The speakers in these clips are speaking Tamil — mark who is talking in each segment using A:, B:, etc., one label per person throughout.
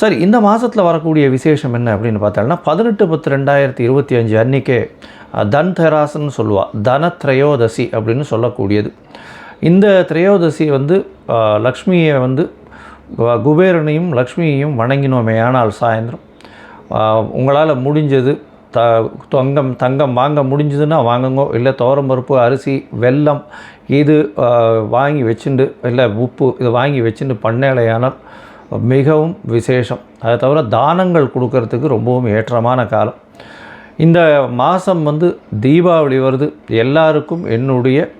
A: சரி இந்த மாதத்தில் வரக்கூடிய விசேஷம் என்ன அப்படின்னு பார்த்தோம்னா பதினெட்டு பத்து ரெண்டாயிரத்தி இருபத்தி அஞ்சு அன்றைக்கே தன் தெராசன்னு சொல்லுவாள் தன திரையோதசி அப்படின்னு சொல்லக்கூடியது. இந்த திரையோதசி வந்து லக்ஷ்மியை வந்து குபேரனையும் லக்ஷ்மியையும் வணங்கினோமே ஆனால் சாயந்தரம். உங்களால் முடிஞ்சது த தங்கம் தங்கம் வாங்க முடிஞ்சதுன்னா வாங்குங்க இல்லை துவரம் பருப்பு அரிசி வெல்லம் இது வாங்கி வச்சுண்டு இல்லை உப்பு இது வாங்கி வச்சுட்டு பண்ணேலையானால் மிகவும் விசேஷம். அதை தவிர தானங்கள் கொடுக்கறதுக்கு ரொம்பவும் ஏற்றமான காலம். இந்த மாதம் வந்து தீபாவளி வருது. எல்லாருக்கும் என்னுடைய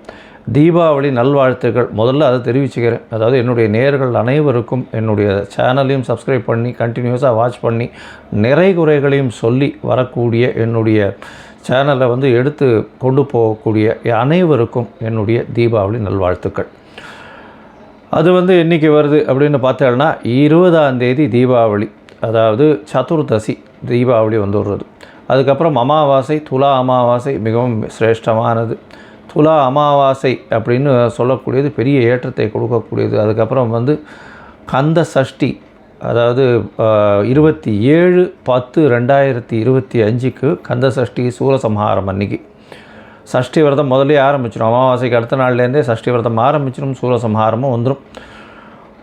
A: தீபாவளி நல்வாழ்த்துக்கள். முதல்ல அதை தெரிவிச்சுக்கிறேன். அதாவது என்னுடைய நேர்கள் அனைவருக்கும் என்னுடைய சேனலையும் சப்ஸ்கிரைப் பண்ணி கண்டினியூஸாக வாட்ச் பண்ணி நிறை குறைகளையும் சொல்லி வரக்கூடிய என்னுடைய சேனலை வந்து எடுத்து கொண்டு போகக்கூடிய அனைவருக்கும் என்னுடைய தீபாவளி நல்வாழ்த்துக்கள். அது வந்து என்றைக்கு வருது அப்படின்னு பார்த்தோம்னா இருபதாம் தேதி தீபாவளி அதாவது சதுர்தசி தீபாவளி வந்து அதுக்கப்புறம் அமாவாசை துலா அமாவாசை மிகவும் சிரேஷ்டமானது. துலா அமாவாசை அப்படின்னு சொல்லக்கூடியது பெரிய ஏற்றத்தை கொடுக்கக்கூடியது. அதுக்கப்புறம் வந்து கந்த சஷ்டி அதாவது இருபத்தி ஏழு பத்து ரெண்டாயிரத்தி இருபத்தி அஞ்சுக்கு கந்த சஷ்டி சூரசம்ஹாரம் அன்னைக்கு. சஷ்டி விரதம் முதலே ஆரம்பிச்சிடும் அமாவாசைக்கு அடுத்த நாள்லேருந்தே சஷ்டி விரதம் ஆரம்பிச்சிடும் சூரசம்ஹாரமும் வந்துடும்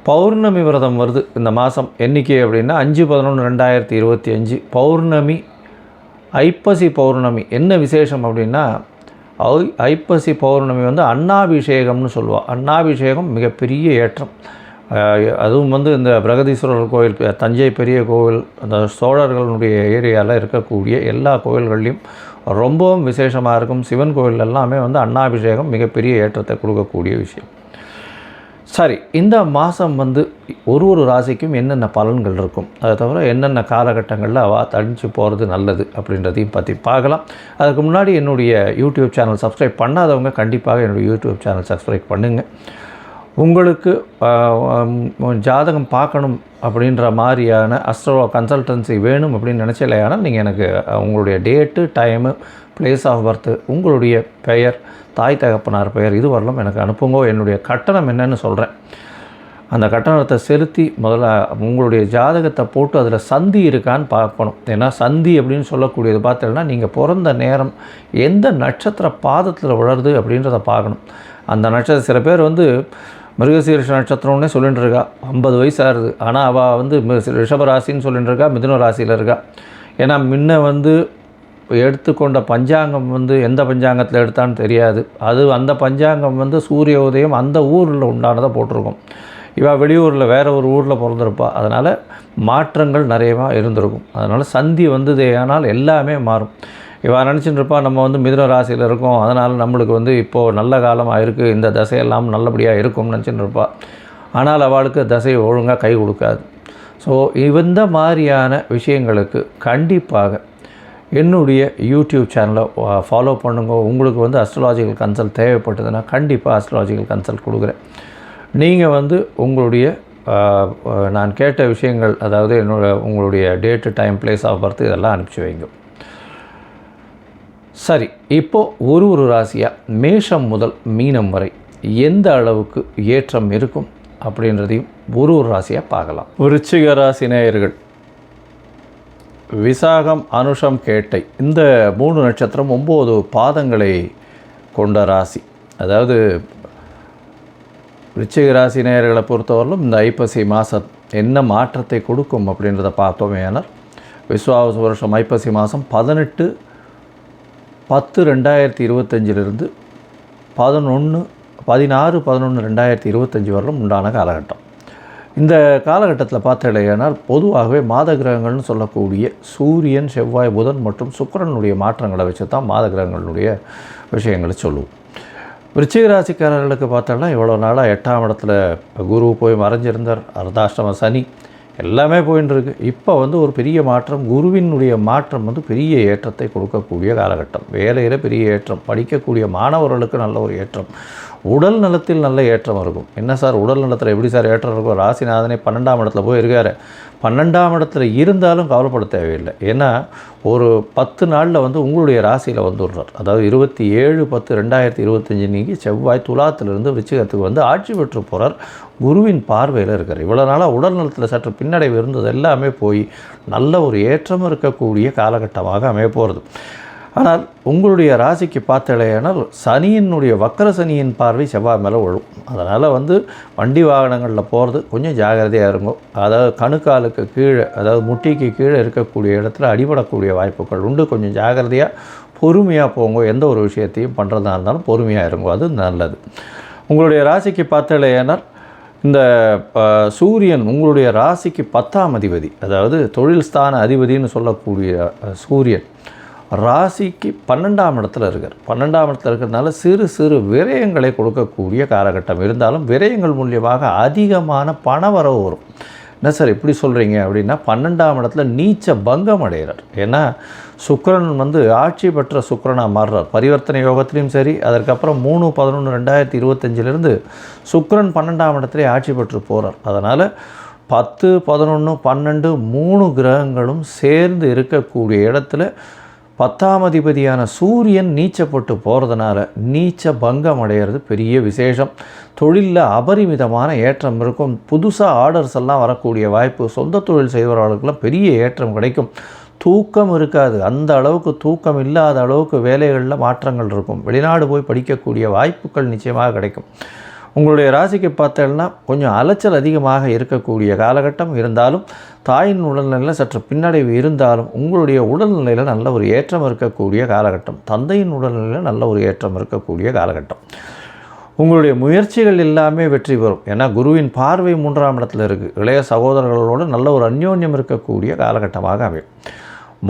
A: பௌர்ணமி விரதம் வருது இந்த மாதம். எண்ணிக்கை அப்படின்னா அஞ்சு பதினொன்று ரெண்டாயிரத்தி இருபத்தி அஞ்சு. பௌர்ணமி ஐப்பசி பௌர்ணமி. என்ன விசேஷம் அப்படின்னா ஐ ஐப்பசி பௌர்ணமி வந்து அன்னாபிஷேகம்னு சொல்லுவாள் அன்னாபிஷேகம் மிகப்பெரிய ஏற்றம். அதுவும் வந்து இந்த பிரகதீஸ்வரர் கோயில் தஞ்சை பெரிய கோவில் அந்த சோழர்களுடைய ஏரியாவில் இருக்கக்கூடிய எல்லா கோயில்கள்லையும் ரொம்பவும் விசேஷமாக இருக்கும். சிவன் கோயில் எல்லாமே வந்து அன்னாபிஷேகம் மிகப்பெரிய ஏற்றத்தை கொடுக்கக்கூடிய விஷயம். சரி இந்த மாதம் வந்து ஒரு ஒரு ராசிக்கும் என்னென்ன பலன்கள் இருக்கும்? அதை தவிர என்னென்ன காலகட்டங்களில் அவ தடிச்சு போகிறது நல்லது அப்படின்றதையும் பற்றி பார்க்கலாம். அதுக்கு முன்னாடி என்னுடைய யூடியூப் சேனல் சப்ஸ்கிரைப் பண்ணாதவங்க கண்டிப்பாக என்னுடைய யூடியூப் சேனல் சப்ஸ்கிரைப் பண்ணுங்கள் உங்களுக்கு ஜாதகம் பார்க்கணும் அப்படின்ற மாதிரியான அஸ்ட்ரோ கன்சல்டன்சி வேணும் அப்படின்னு நினச்சலையானால் நீங்கள் எனக்கு உங்களுடைய date time place of birth உங்களுடைய பெயர் தாய் தகப்பனார் பெயர் இது வரலாம் எனக்கு அனுப்புங்க. என்னுடைய கட்டணம் என்னன்னு சொல்கிறேன் அந்த கட்டணத்தை செலுத்தி முதல்ல உங்களுடைய ஜாதகத்தை போட்டு அதில் சந்தி இருக்கான்னு பார்க்கணும். ஏன்னா சந்தி அப்படின்னு சொல்லக்கூடியது பார்த்தீங்கன்னா நீங்கள் பிறந்த நேரம் எந்த நட்சத்திர பாதத்தில் வளருது அப்படின்றத பார்க்கணும். அந்த நட்சத்திரம் சில பேர் வந்து மிருகசீரிஷ நட்சத்திரம்னே சொல்லிட்டு இருக்கா. ஐம்பது வயசு ஆகுது ஆனால் அவள் வந்து மி- ரிஷபராசின்னு சொல்லிட்டு இருக்கா மிதுன ராசியில் இருக்கா. ஏன்னா முன்ன வந்து எடுத்துக்கொண்ட பஞ்சாங்கம் வந்து எந்த பஞ்சாங்கத்தில் எடுத்தான்னு தெரியாது. அது அந்த பஞ்சாங்கம் வந்து சூரிய உதயம் அந்த ஊரில் உண்டானதை போட்டிருக்கும். இவள் வெளியூரில் வேறு ஒரு ஊரில் பிறந்திருப்பா. அதனால் மாற்றங்கள் நிறையவாக இருந்திருக்கும். அதனால் சந்தி வந்ததே ஆனால் எல்லாமே மாறும். இவன் நினச்சிட்டு இருப்பா நம்ம வந்து மிதுன ராசியில் இருக்கோம். அதனால் நம்மளுக்கு வந்து இப்போது நல்ல காலமாக இருக்குது இந்த தசையெல்லாம் நல்லபடியாக இருக்கும்னு நினச்சிட்டு இருப்பா ஆனால் அவளுக்கு தசை ஒழுங்காக கை கொடுக்காது. ஸோ இந்த மாதிரியான விஷயங்களுக்கு கண்டிப்பாக என்னுடைய யூடியூப் சேனலை ஃபாலோ பண்ணுங்க. உங்களுக்கு வந்து அஸ்ட்ராலாஜிக்கல் கன்சல்ட் தேவைப்பட்டதுன்னா கண்டிப்பாக அஸ்ட்ராலாஜிக்கல் கன்சல்ட் கொடுக்குறேன். நீங்கள் வந்து உங்களுடைய நான் கேட்ட விஷயங்கள் அதாவது என்னோட உங்களுடைய date time place of birth இதெல்லாம் அனுப்பிச்சி வைங்க. சரி இப்போது ஒரு ஒரு ராசியாக மேஷம் முதல் மீனம் வரை எந்த அளவுக்கு ஏற்றம் இருக்கும் அப்படின்றதையும் ஒரு ஒரு ராசியாக பார்க்கலாம். விருச்சிக ராசி நேயர்கள் விசாகம் அனுஷம் கேட்டை இந்த மூணு நட்சத்திரம் ஒம்பது பாதங்களை கொண்ட ராசி. அதாவது விருச்சிக ராசி நேயர்களை பொறுத்தவரையிலும் இந்த ஐப்பசி மாதம் என்ன மாற்றத்தை கொடுக்கும் அப்படின்றத பார்த்தோமே ஆனால் விஸ்வாவச வருஷம் ஐப்பசி மாதம் பதினெட்டு பத்து ரெண்டாயிரத்தி இருபத்தஞ்சிலிருந்து பதினொன்று பதினாறு பதினொன்று ரெண்டாயிரத்தி இருபத்தஞ்சி வரலும் உண்டான காலகட்டம். இந்த காலகட்டத்தில் பார்த்தடையானால் பொதுவாகவே மாத கிரகங்கள்னு சொல்லக்கூடிய சூரியன் செவ்வாய் புதன் மற்றும் சுக்கிரனுடைய மாற்றங்களை வச்சு தான் மாத கிரகங்களுடைய விஷயங்களை சொல்லுவோம். விருச்சிக ராசிக்காரர்களுக்கு பார்த்தோம்னா இவ்வளோ நாளாக எட்டாம் இடத்துல குரு போய் மறைஞ்சிருந்தார். அர்த்தாஷ்டம சனி எல்லாமே போயின்னு இப்போ வந்து ஒரு பெரிய மாற்றம் குருவினுடைய மாற்றம் வந்து பெரிய ஏற்றத்தை கொடுக்கக்கூடிய காலகட்டம். வேலையில் பெரிய ஏற்றம் படிக்கக்கூடிய மாணவர்களுக்கு நல்ல ஒரு ஏற்றம். உடல் நலத்தில் நல்ல ஏற்றம் இருக்கும். என்ன சார் உடல் நலத்தில் எப்படி சார் ஏற்றம் இருக்கும்? ராசிநாதனே பன்னெண்டாம் இடத்துல போய் இருக்காரு பன்னெண்டாம் இடத்துல இருந்தாலும் கவலைப்பட தேவையில்லை. ஏன்னா ஒரு பத்து நாளில் வந்து உங்களுடைய ராசியில் வந்துடுறார். அதாவது இருபத்தி ஏழு பத்து ரெண்டாயிரத்தி இருபத்தஞ்சி நீங்கள் செவ்வாய் துலாத்திலிருந்து விருச்சிகத்துக்கு வந்து ஆட்சி பெற்று போகிறார் குருவின் பார்வையில் இருக்கார். இவ்வளோ நாளாக உடல் நலத்தில் சற்று பின்னடைவு இருந்தது. எல்லாமே போய் நல்ல ஒரு ஏற்றம் இருக்கக்கூடிய காலகட்டமாக அமைய போகிறது ஆனால் உங்களுடைய ராசிக்கு பார்த்தலையானால் சனியினுடைய வக்கர சனியின் பார்வை செவ்வாய் மேலே விழும் அதனால் வந்து வண்டி வாகனங்களில் போகிறது கொஞ்சம் ஜாகிரதையாக இருக்கும் அதாவது கணுக்காலுக்கு கீழே அதாவது முட்டிக்கு கீழே இருக்கக்கூடிய இடத்துல அடிபடக்கூடிய வாய்ப்புகள் உண்டு. கொஞ்சம் ஜாகிரதையாக பொறுமையாக போங்க. எந்த ஒரு விஷயத்தையும் பண்ணுறதா இருந்தாலும் பொறுமையாக இருங்க. அது நல்லது. உங்களுடைய ராசிக்கு பார்த்தலையானால் இந்த சூரியன் உங்களுடைய ராசிக்கு பத்தாம் அதிபதி அதாவது தொழில் ஸ்தான அதிபதின்னு சொல்லக்கூடிய சூரியன். ராசிக்கு பன்னெண்டாம் இடத்துல இருக்கார். பன்னெண்டாம் இடத்துல இருக்கிறதுனால சிறு சிறு விரயங்களை கொடுக்கக்கூடிய காலகட்டம். இருந்தாலும் விரயங்கள் மூலியமாக அதிகமான பணவரவு வரும். என்ன சார் இப்படி சொல்கிறீங்க அப்படின்னா பன்னெண்டாம் இடத்துல நீச்ச பங்கம் அடைகிறார். ஏன்னா சுக்கரன் வந்து ஆட்சி பெற்ற சுக்கரனாக மாறுறார். பரிவர்த்தனை யோகத்திலையும் சரி அதற்கப்புறம் மூணு பதினொன்று ரெண்டாயிரத்தி இருபத்தஞ்சிலிருந்து சுக்கரன் பன்னெண்டாம் இடத்துல ஆட்சி பெற்று போகிறார் அதனால் பத்து பதினொன்று பன்னெண்டு மூணு கிரகங்களும் சேர்ந்து இருக்கக்கூடிய இடத்துல பத்தாம் அதிபதியான சூரியன் நீச்சப்பட்டு போகிறதுனால நீச்ச பங்கம் அடையிறது பெரிய விசேஷம். தொழிலில் அபரிமிதமான ஏற்றம் இருக்கும். புதுசாக ஆர்டர்ஸ் எல்லாம் வரக்கூடிய வாய்ப்பு சொந்த தொழில் செய்பவர்களுக்கெல்லாம் பெரிய ஏற்றம் கிடைக்கும். தூக்கம் இருக்காது. அந்த அளவுக்கு தூக்கம் இல்லாத அளவுக்கு வேலைகளில் மாற்றங்கள் இருக்கும். வெளிநாடு போய் படிக்கக்கூடிய வாய்ப்புகள் நிச்சயமாக கிடைக்கும். உங்களுடைய ராசிக்கு பார்த்தேன்னா கொஞ்சம் அலைச்சல் அதிகமாக இருக்கக்கூடிய காலகட்டம் இருந்தாலும் தாயின் உடல்நிலையில் சற்று பின்னடைவு இருந்தாலும் உங்களுடைய உடல்நிலையில் நல்ல ஒரு ஏற்றம் இருக்கக்கூடிய காலகட்டம். தந்தையின் உடல்நிலையில் நல்ல ஒரு ஏற்றம் இருக்கக்கூடிய காலகட்டம். உங்களுடைய முயற்சிகள் எல்லாமே வெற்றி பெறும். ஏன்னா குருவின் பார்வை மூன்றாம் இடத்துல இருக்குது இளைய சகோதரர்களோடு நல்ல ஒரு அந்யோன்யம் இருக்கக்கூடிய காலகட்டமாக அமையும்.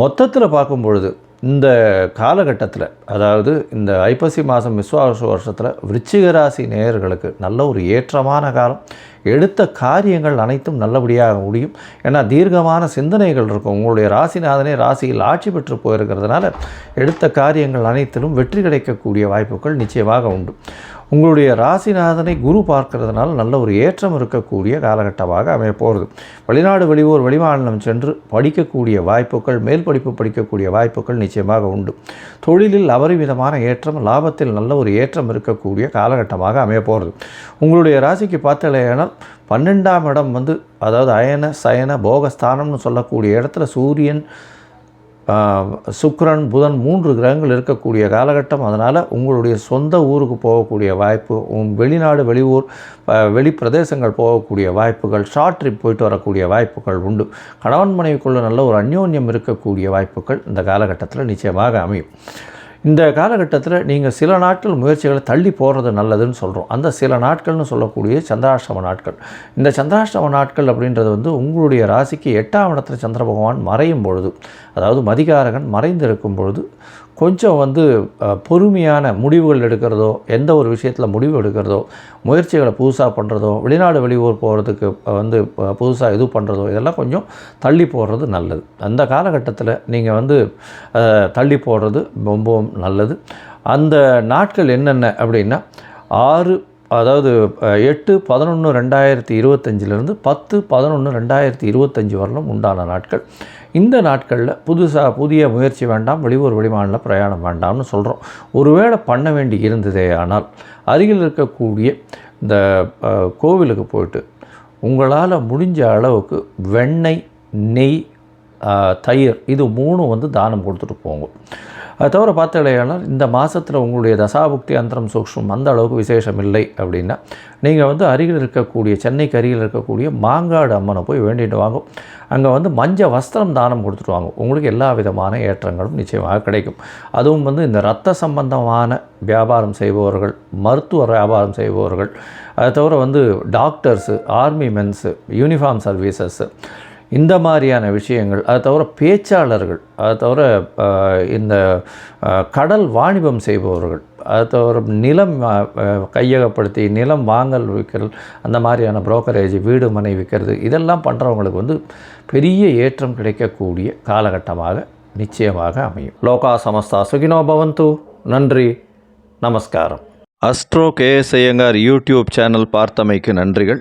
A: மொத்தத்தில் பார்க்கும் பொழுது இந்த காலகட்டத்தில் அதாவது இந்த ஐப்பசி மாதம் விஸ்வாச வருஷத்தில் விருச்சிக ராசி நேயர்களுக்கு நல்ல ஒரு ஏற்றமான காலம். எடுத்த காரியங்கள் அனைத்தும் நல்லபடியாக முடியும். ஏன்னா தீர்க்கமான சிந்தனைகள் இருக்கும். உங்களுடைய ராசிநாதனே ராசியில் ஆட்சி பெற்று போயிருக்கிறதுனால எடுத்த காரியங்கள் அனைத்திலும் வெற்றி கிடைக்கக்கூடிய வாய்ப்புகள் நிச்சயமாக உண்டு. உங்களுடைய ராசிநாதனை குரு பார்க்கறதுனால நல்ல ஒரு ஏற்றம் இருக்கக்கூடிய காலகட்டமாக அமைய போகிறது. வெளிநாடு வெளியூர் வெளிமாநிலம் சென்று படிக்கக்கூடிய வாய்ப்புகள் மேல் படிப்பு படிக்கக்கூடிய வாய்ப்புகள் நிச்சயமாக உண்டு. தொழிலில் அபரிமிதமான ஏற்றம் லாபத்தில் நல்ல ஒரு ஏற்றம் இருக்கக்கூடிய காலகட்டமாக அமைய போகிறது. உங்களுடைய ராசிக்கு பார்த்தலையானால் பன்னெண்டாம் இடம் வந்து அதாவது அயன சயன போகஸ்தானம்னு சொல்லக்கூடிய இடத்துல சூரியன் சுக்ரன் புதன் மூன்று கிரகங்கள் இருக்கக்கூடிய காலகட்டம். அதனால் உங்களுடைய சொந்த ஊருக்கு போகக்கூடிய வாய்ப்பு உம் வெளிநாடு வெளியூர் வெளி பிரதேசங்கள் போகக்கூடிய வாய்ப்புகள் ஷார்ட் ட்ரிப் போயிட்டு வரக்கூடிய வாய்ப்புகள் உண்டு. கணவன் மனைவிக்குள்ள நல்ல ஒரு அந்யோன்யம் இருக்கக்கூடிய வாய்ப்புகள் இந்த காலகட்டத்தில் நிச்சயமாக அமையும். இந்த காலகட்டத்தில் நீங்கள் சில நாட்கள் முயற்சிகளை தள்ளி போகிறது நல்லதுன்னு சொல்கிறோம். அந்த சில நாட்கள்னு சொல்லக்கூடிய சந்திராஷ்டம நாட்கள். இந்த சந்திராஷ்டம நாட்கள் அப்படின்றது வந்து உங்களுடைய ராசிக்கு எட்டாம் இடத்துல சந்திர பகவான் மறையும் பொழுது அதாவது மதிகாரகன் மறைந்திருக்கும் பொழுது கொஞ்சம் வந்து பொறுமையான முடிவுகள் எடுக்கிறதோ எந்த ஒரு விஷயத்தில் முடிவு எடுக்கிறதோ முயற்சிகளை புதுசாக பண்ணுறதோ வெளிநாடு வெளியூர் போகிறதுக்கு வந்து புதுசாக இது பண்ணுறதோ இதெல்லாம் கொஞ்சம் தள்ளி போடுறது நல்லது. அந்த காலகட்டத்தில் நீங்கள் வந்து தள்ளி போடுறது ரொம்பவும் நல்லது. அந்த நாட்கள் என்னென்ன அப்படின்னா ஆறு அதாவது எட்டு பதினொன்று ரெண்டாயிரத்தி இருபத்தஞ்சிலிருந்து பத்து பதினொன்று ரெண்டாயிரத்தி இருபத்தஞ்சி வரலும் உண்டான நாட்கள். இந்த நாட்களில் புதுசாக புதிய முயற்சி வேண்டாம் வெளியூர் வெளிமாநில பிரயாணம் வேண்டாம்னு சொல்கிறோம் ஒருவேளை பண்ண வேண்டி இருந்ததே ஆனால் அருகில் இருக்கக்கூடிய இந்த கோவிலுக்கு போயிட்டு உங்களால் முடிஞ்ச அளவுக்கு வெண்ணெய் நெய் தயிர் இது மூணும் வந்து தானம் கொடுத்துட்டு போங்க. அது தவிர பார்த்தாலேயானால் இந்த மாதத்தில் உங்களுடைய தசாபுக்தி அந்தரம் சூக்ஷம் அந்த அளவுக்கு விசேஷம் இல்லை அப்படின்னா நீங்கள் வந்து அருகில் இருக்கக்கூடிய சென்னைக்கு அருகில் இருக்கக்கூடிய மாங்காடு அம்மனை போய் வேண்டிட்டு வாங்கும் அங்கே வந்து மஞ்சள் வஸ்திரம் தானம் கொடுத்துட்டு வாங்க. உங்களுக்கு எல்லா விதமான ஏற்றங்களும் நிச்சயமாக கிடைக்கும். அதுவும் வந்து இந்த ரத்த சம்பந்தமான வியாபாரம் செய்பவர்கள் மருத்துவ வியாபாரம் செய்பவர்கள் அதை தவிர வந்து doctors army mens uniform services இந்த மாதிரியான விஷயங்கள் அது தவிர பேச்சாளர்கள் அது தவிர இந்த கடல் வாணிபம் செய்பவர்கள் அது தவிர நிலம் கையகப்படுத்தி நிலம் வாங்கல் விற்கிறது அந்த மாதிரியான புரோக்கரேஜ் வீடு மனை விற்கிறது இதெல்லாம் பண்ணுறவங்களுக்கு வந்து பெரிய ஏற்றம் கிடைக்கக்கூடிய காலகட்டமாக நிச்சயமாக அமையும். லோகா சமஸ்தா சுகினோ பவந்து. நன்றி. நமஸ்காரம். Astro KS Iyengar YouTube channel பார்த்தமைக்கு நன்றிகள்.